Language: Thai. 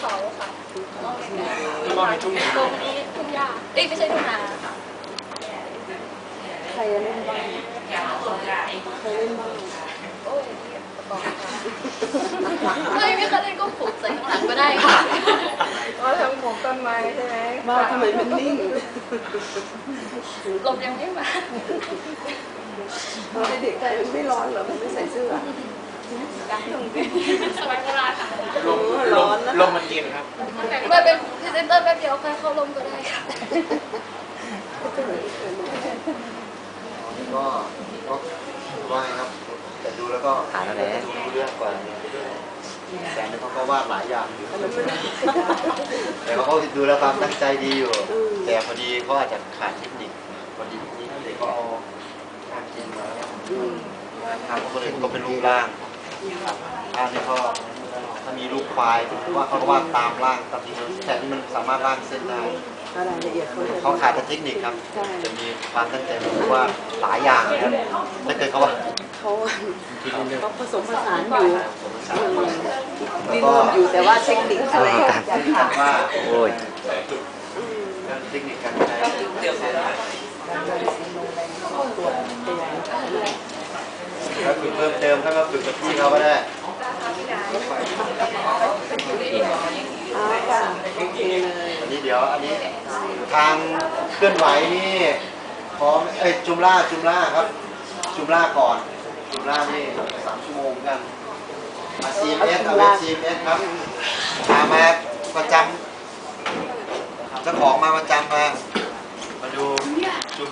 เขาค่ะแล้วก็มีทุ่งนาตรงนี้ทุ่งหญ้าเอ้ยไม่ใช่ทุ่งนาค่ะใครเล่นบ้างใครเล่นบ้างโอ้ยประกอบค่ะไม่ไม่เคยเล่นก็ปลูกใส่ข้างหลังก็ได้ค่ะว่าทำผมต้นไม้ใช่ไหมบ้าทำไมมันนิ่งลมยังไม่มาตอนเด็กๆใครมันไม่ร้อนเหรอมันไม่ใส่เสื้อ สมัยโบราณค่ะ ลม ลร้อมนนะลมมันเย็นครับ มาเป็นพรีเซนเตอร์แป๊บเดียวใครเข้าลมก็ได้ค่ะ ก็ก็ว่าไงครับ แต่ดูแล้วก็อ่านอะไรดูเรื่องกว่าแต่เนี่ยเขาก็วาดหลายอย่างอยู่แต่เขาก็ดูแล้วความตั้งใจดีอยู่ แต่พอดีเขาอาจจะขาดเทคนิคพอดีนี่เด็กก็เอาภาพจริงมามาทำก็เลยก็เป็นรูปร่างครับภาพนี้ก็ ถ้ามีรูปควายว่าเขาก็วาดตามร่างตามที่แต่ที่มันสามารถร่างเส้นได้ก็รายละเอียดเขาจะเขาขาดแต่เทคนิคครับใช่จะมีความตั้งใจรู้ว่าหลายอย่างนะครับถ้าเกิดเขาว่าเขาเขาผสมผสานอยู่ผมสาอืมมมีรวมอยู่แต่ว่าเทคนิคอะไรอยากถามว่าโอ้ยอืมเรื่องเทคนิคการใช้ถ้าฝึกเพิ่มเติมถ้ามาฝึกกับพี่เขาก็ได้ อ่าค่ะโอเคเลย อันนี้เดี๋ยวอันนี้ทางเคลื่อนไหวนี่พร้อมเอ้ยจุมล่าจุมล่าครับ จุมล่าก่อน จุมล่านี่สามชั่วโมงกันอาซีเอสเอาเวซีเอสครับมามาประจำเจ้าของมาประจำมามาดูจุม